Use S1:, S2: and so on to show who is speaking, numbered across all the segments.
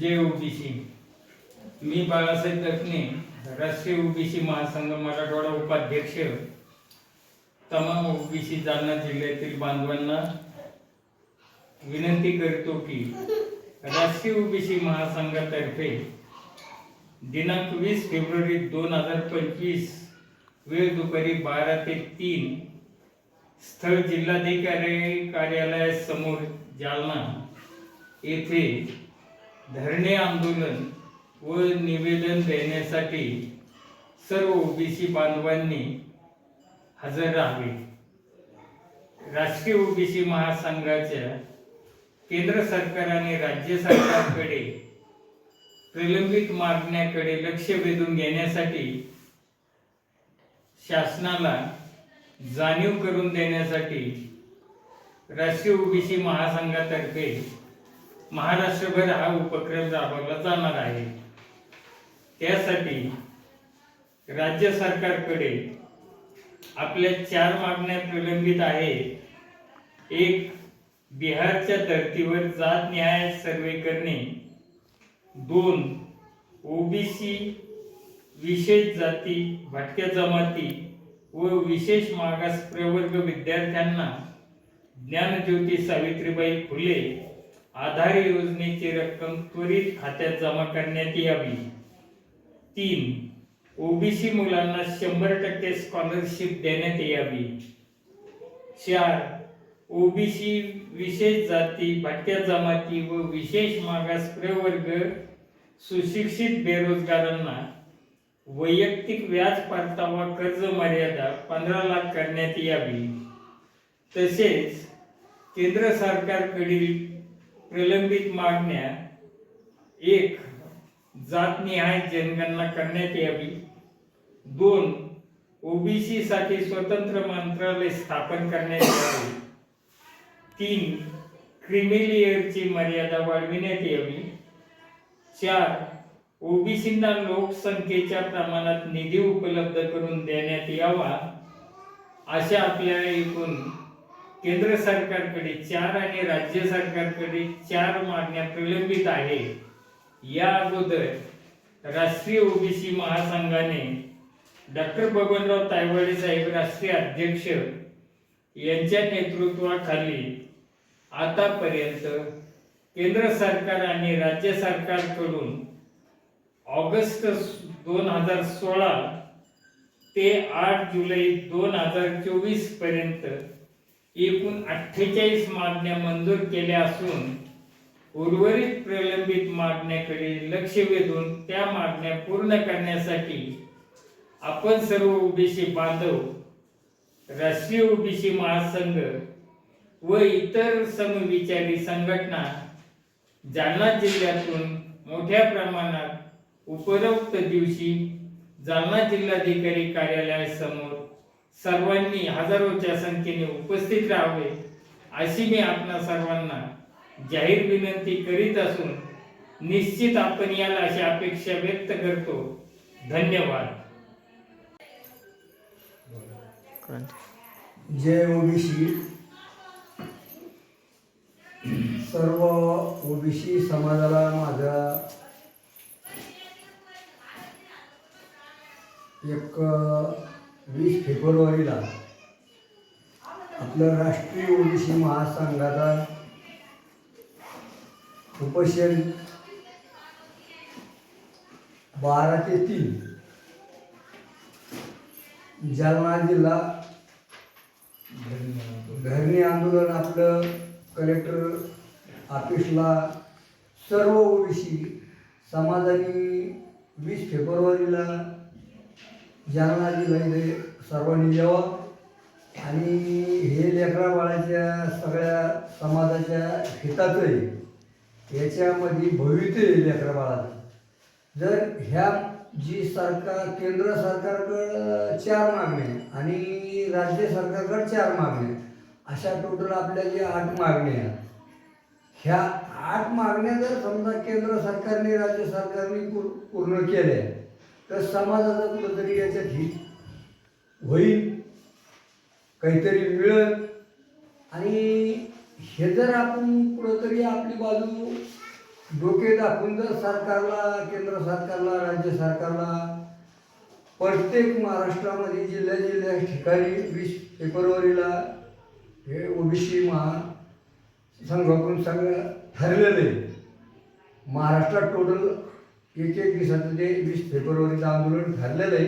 S1: जे ओबीसी. मी बाळासाहेब दखने राष्ट्रीय ओबीसी महासंघ मराठवाडा उपाध्यक्ष. तमाम ओबीसी जालना जिल्ह्यातील बांधवांना विनंती करतो की राष्ट्रीय ओबीसी महासंघातर्फे दिनांक वीस फेब्रुवारी दोन हजार पंचवीस वेळ दुपारी बारा ते तीन स्थळ जिल्हाधिकारी कार्यालयासमोर जालना येथे धरणे आंदोलन व निवेदन देण्यासाठी सर्व ओबीसी बांधवांनी हजर राहावे. राष्ट्रीय ओबीसी महासंघाच्या केंद्र सरकार आणि राज्य सरकारकडे प्रलंबित मागण्याकडे लक्ष वेधून घेण्यासाठी शासनाला जाणीव करून देण्यासाठी राष्ट्रीय ओबीसी महासंघातर्फे महाराष्ट्रभर हा उपक्रम राबवला जाणार आहे. त्यासाठी राज्य सरकारकडे आपल्या चार मागण्या प्रलंबित आहेत. एक बिहारच्या धर्तीवर जात न्याय सर्वे करणे. दोन ओबीसी विशेष जाती भटक्या जमाती व विशेष मागास प्रवर्ग विद्यार्थ्यांना ज्ञानज्योती सावित्रीबाई फुले आधार योजनेची रक्कम त्वरित खात्यात जमा करण्यात यावी. तीन ओबीसी मुलांना शंभर टक्के स्कॉलरशिप देण्यात यावी. चार ओबीसी विशेष जाती भटक्या जमाती व विशेष मागास प्रवर्ग सुशिक्षित बेरोजगारांना वैयक्तिक व्याज परतावा कर्ज मर्यादा पंधरा लाख करण्यात यावी. तसेच केंद्र सरकारकडील प्रलंबित मागण्या एक जातनिहाय जनगणना करण्यात यावी. दोन ओबीसी साठी स्वतंत्र मंत्रालय स्थापन करण्यात यावे. तीन क्रिमिलियरची मर्यादा वाढविण्यात यावी. चार ओबीसींना लोकसंख्येच्या प्रमाणात निधी उपलब्ध करून देण्यात यावा. अशा आपल्या एकूण केंद्र सरकारकडे चार आणि राज्य सरकारकडे चार मागण्या प्रलंबित आहे या अगोदर राष्ट्रीय ओबीसी महासंघाने डॉक्टर बबनराव तायवाडे साहेब राष्ट्रीय अध्यक्ष यांच्या नेतृत्वाखाली आतापर्यंत केंद्र सरकार आणि राज्य सरकारकडून ऑगस्ट दोन हजार सोळा ते आठ जुलै दोन हजार चोवीसपर्यंत एकूण अठ्ठेचाळीस मागण्या मंजूर केल्या असून उर्वरित प्रलंबित मागण्याकडे लक्ष वेधून त्या मागण्या पूर्ण करण्यासाठी आपण सर्व ओबीसी बांधव राष्ट्रीय ओबीसी महासंघ व इतर समविचारी संघटना जालना जिल्ह्यातून मोठ्या प्रमाणात उपरोक्त दिवशी जालना जिल्हाधिकारी कार्यालयासमोर सर्वांनी हजारोच्या संख्येने उपस्थित राहावे अशी मी आपणा सर्वांना जाहीर विनंती करीत असून निश्चित आपण याला अशी अपेक्षा व्यक्त करतो. धन्यवाद.
S2: जय ओबीसी. सर्व ओबीसी समाजाला माझा एक वीस फेब्रुवारीला आपलं राष्ट्रीय ओबीसी महासंघाचा उपोषण बारा ते तीन जालना जिल्हा धरणे आंदोलन आपलं कलेक्टर ऑफिसला सर्व ओबीसी समाजाने वीस फेब्रुवारीला जालना जिल्ह्यामध्ये सर्वांनी यावं आणि हे लेकरा बाळाच्या सगळ्या समाजाच्या हिताचं आहे याच्यामध्ये भवित्य आहे लेकरा जर ह्या जी सरकार केंद्र सरकारकडं चार मागण्या आणि राज्य सरकारकडं चार मागण्या अशा टोटल आपल्या ज्या आठ मागण्या ह्या आठ मागण्या जर समजा केंद्र सरकारने राज्य सरकारने पूर्ण केल्या तर समाजाचा कुठंतरी याच्यात हित होईल काहीतरी मिळत आणि हे जर आपण कुठंतरी आपली बाजू डोके दाखवून जर सरकारला केंद्र सरकारला राज्य सरकारला प्रत्येक महाराष्ट्रामध्ये जिल्ह्या जिल्ह्या ठिकाणी वीस फेब्रुवारीला हे ओबीसी महा संघाकडून सगळं ठरलेलं आहे. महाराष्ट्रात टोटल एक एक दिवसाचं ते वीस फेब्रुवारीचं आंदोलन ठरलेलं आहे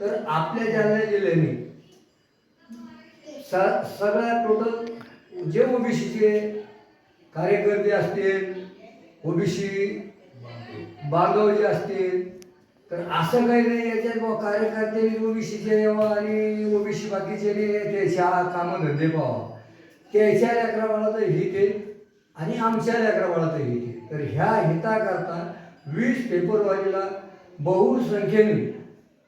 S2: तर आपल्या जालना जिल्ह्याने स सगळ्या टोटल जे ओबीसीचे कार्यकर्ते असतील ओबीसी बांधव जे असतील तर असं काही नाही याच्यात बुवा कार्यकर्ते ओबीसीचे यावं आणि ओबीसी बाकीचे त्याच्या शाळा कामं धंदे पाहावं त्याच्या लेकरावाला तर हित आहे आणि आमच्या लेकरावाला तर हित आहे तर ह्या हिताकरता वीस फेब्रुवारीला बहुसंख्येने.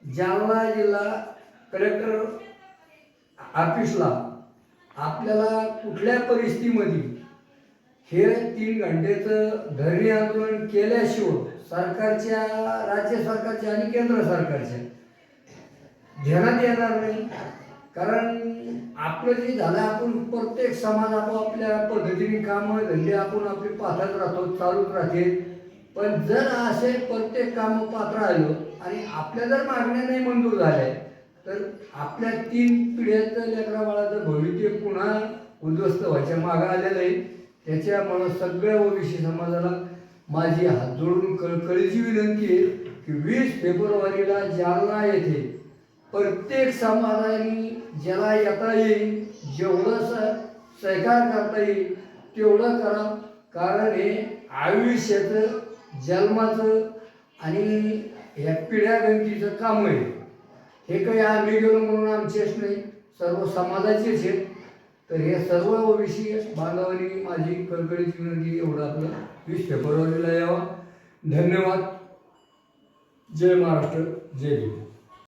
S2: जालना जिल्हा कलेक्टर ऑफिसला आपल्याला कुठल्या परिस्थितीमध्ये हे तीन घंटेचं धरणे आंदोलन केल्याशिवाय सरकारच्या राज्य सरकारच्या आणि केंद्र सरकारच्या ध्यानात येणार नाही. कारण आपलं जे झालं आपण प्रत्येक समाज आपापल्या पद्धतीने कामं धंदे आपण आपले पाहत राहतो चालूच राहते. पण जर असे प्रत्येक कामं पात्र आलो आणि आपल्या जर मागण्या नाही मंजूर झाल्या तर आपल्या तीन पिढ्याचं लेकरा बाळाचं भविष्य पुन्हा उद्ध्वस्त व्हायच्या मागं आलेलं आहे त्याच्यामुळं सगळ्या ओबीसी समाजाला माझी हात जोडून कळकळीची विनंती आहे की वीस फेब्रुवारीला जालना येथे प्रत्येक समाजाने ज्याला येता येईल जेवढं सहकार करता येईल तेवढं करा. कारण हे आयुष्याचं जन्माचं आणि ह्या पिढ्यागंतीचं काम आहे. हे काही आम्ही गेलो म्हणून आमचेच नाही. सर्व समाजाचेच आहेत. तर हे सर्व विषयी बांधवांनी माझी कळकळीची विनंती एवढं आपलं वीस फेब्रुवारीला यावा. धन्यवाद. जय महाराष्ट्र. जय हिंद.